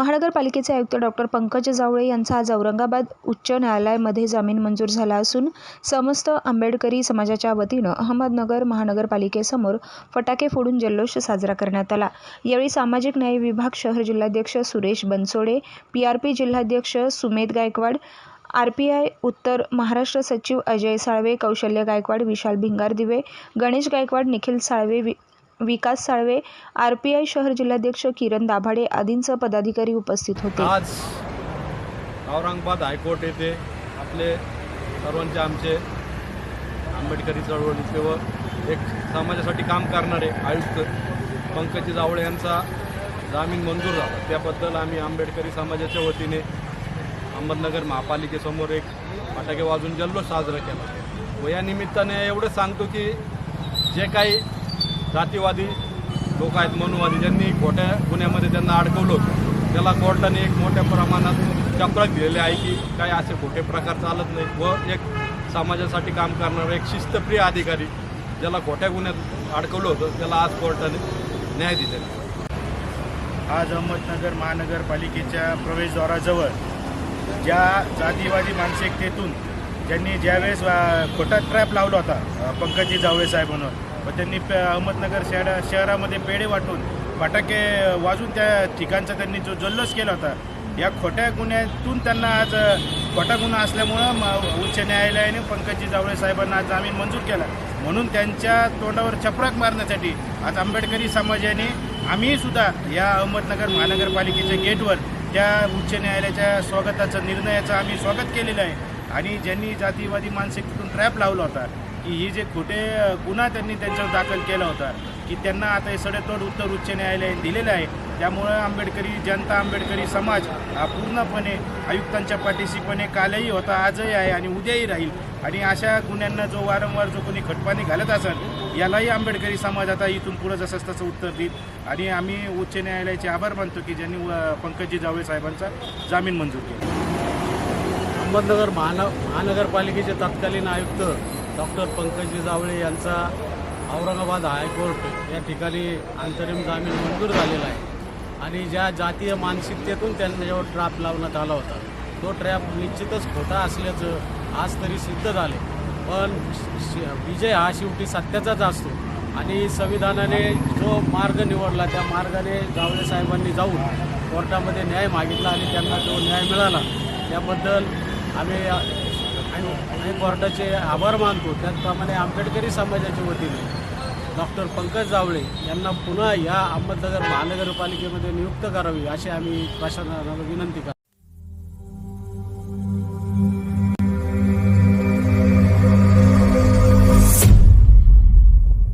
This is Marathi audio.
महानगरपालिकेचे आयुक्त डॉक्टर पंकज जावळे यांचा आज औरंगाबाद उच्च न्यायालयामध्ये जामीन मंजूर झाला असून समस्त आंबेडकरी समाजाच्या वतीनं अहमदनगर महानगरपालिकेसमोर फटाके फोडून जल्लोष साजरा करण्यात आला. यावेळी सामाजिक न्याय विभाग शहर जिल्हाध्यक्ष Suresh Bansode P R P जिल्हाध्यक्ष Sumedh Gaikwad R P I उत्तर महाराष्ट्र सचिव अजय साळवे कौशल्य गायकवाड विशाल भिंगार दिवे गणेश गायकवाड निखिल साळवे वि Vikas Salve R P I शहर जिल्हाध्यक्ष किरण दाभाडे आदींसह पदाधिकारी उपस्थित होते. आज औरंगाबाद हायकोर्ट येथे आपले सर्वांचे आमचे आंबेडकरी चळवळीचे व एक समाजासाठी काम करणारे आयुक्त पंकज जावळे यांचा जामीन मंजूर झाला. त्याबद्दल आम्ही आंबेडकरी समाजाच्या वतीने अहमदनगर महापालिकेसमोर एक फटाके वाजून जल्लोष साजरा केला. व या निमित्ताने एवढं सांगतो की जे काही जातीवादी लोक आहेत मनुवादी. ज्यांनी खोट्या गुन्ह्यामध्ये त्यांना अडकवलं होतं त्याला कोर्टाने एक मोठ्या प्रमाणात चपराक दिलेले आहे की काही असे खोटे प्रकार चालत नाही व एक समाजासाठी काम करणारा एक शिस्तप्रिय अधिकारी ज्याला खोट्या गुन्ह्यात अडकवलं होतं त्याला आज कोर्टाने न्याय दिलेला आज अहमदनगर महानगरपालिकेच्या प्रवेशद्वाराजवळ ज्या जातीवादी मानसिकतेतून ज्यांनी ज्यावेळेस खोटा ट्रॅप लावला होता पंकजी जावळे साहेब म्हणून व त्यांनी प- अहमदनगर शहरा शहरामध्ये पेढे वाटून फटाके वाजून त्या ठिकाणचा त्यांनी जो जल्लोष केला होता या खोट्या गुन्ह्यातून त्यांना आज खोटा गुन्हा असल्यामुळं म- उच्च न्यायालयाने पंकजी जावळे साहेबांना आज जामीन मंजूर केला. म्हणून त्यांच्या तोंडावर चपराक मारण्यासाठी आज आंबेडकरी समाजाने आम्ही सुद्धा या अहमदनगर महानगरपालिकेच्या गेटवर त्या उच्च न्यायालयाच्या स्वागताचं निर्णयाचं आम्ही स्वागत केलेलं आहे. आणि ज्यांनी जातीवादी मानसिकतेतून ट्रॅप लावला होता की ही जे खोटे गुन्हा त्यांनी त्यांच्यावर दाखल केला होता की त्यांना आता हे सडेतोड उत्तर उच्च न्यायालयाने दिलेलं आहे. त्यामुळं आंबेडकरी जनता आंबेडकरी समाज हा पूर्णपणे आयुक्तांच्या पाठीशीपणे कालही होता आजही आहे आणि उद्याही राहील. आणि अशा गुन्ह्यांना जो वारंवार जो कोणी खटपाणी घालत असेल यालाही आंबेडकरी समाज आता इथून पुढं जसं तसं उत्तर देईल. आणि आम्ही उच्च न्यायालयाचे आभार मानतो की ज्यांनी पंकजी जावळे साहेबांचा जामीन मंजूर केला. अहमदनगर महान महानगरपालिकेचे तत्कालीन आयुक्त डॉक्टर पंकजी जावळे यांचा औरंगाबाद हायकोर्ट या ठिकाणी अंतरिम जामीन मंजूर झालेला आहे. आणि ज्या जातीय मानसिकतेतून त्यांच्यावर ट्रॅप लावण्यात आला होता. तो ट्रॅप निश्चितच खोटा असल्याचं आज तरी सिद्ध झाले पण श- विजय हा शेवटी सत्याचाच असतो. आणि संविधानाने जो मार्ग निवडला त्या मार्गाने जावळे साहेबांनी जाऊन कोर्टामध्ये न्याय मागितला आणि त्यांना तो न्याय मिळाला. त्याबद्दल आम्ही आणि आणि कोर्टाचे आभार मानतो. त्याचप्रमाणे आंबेडकरी समाजाच्या वतीने डॉक्टर पंकज जावळे यांना पुन्हा या अहमदनगर महानगरपालिकेमध्ये नियुक्त करावी अशी आम्ही प्रशासनाला विनंती करतो.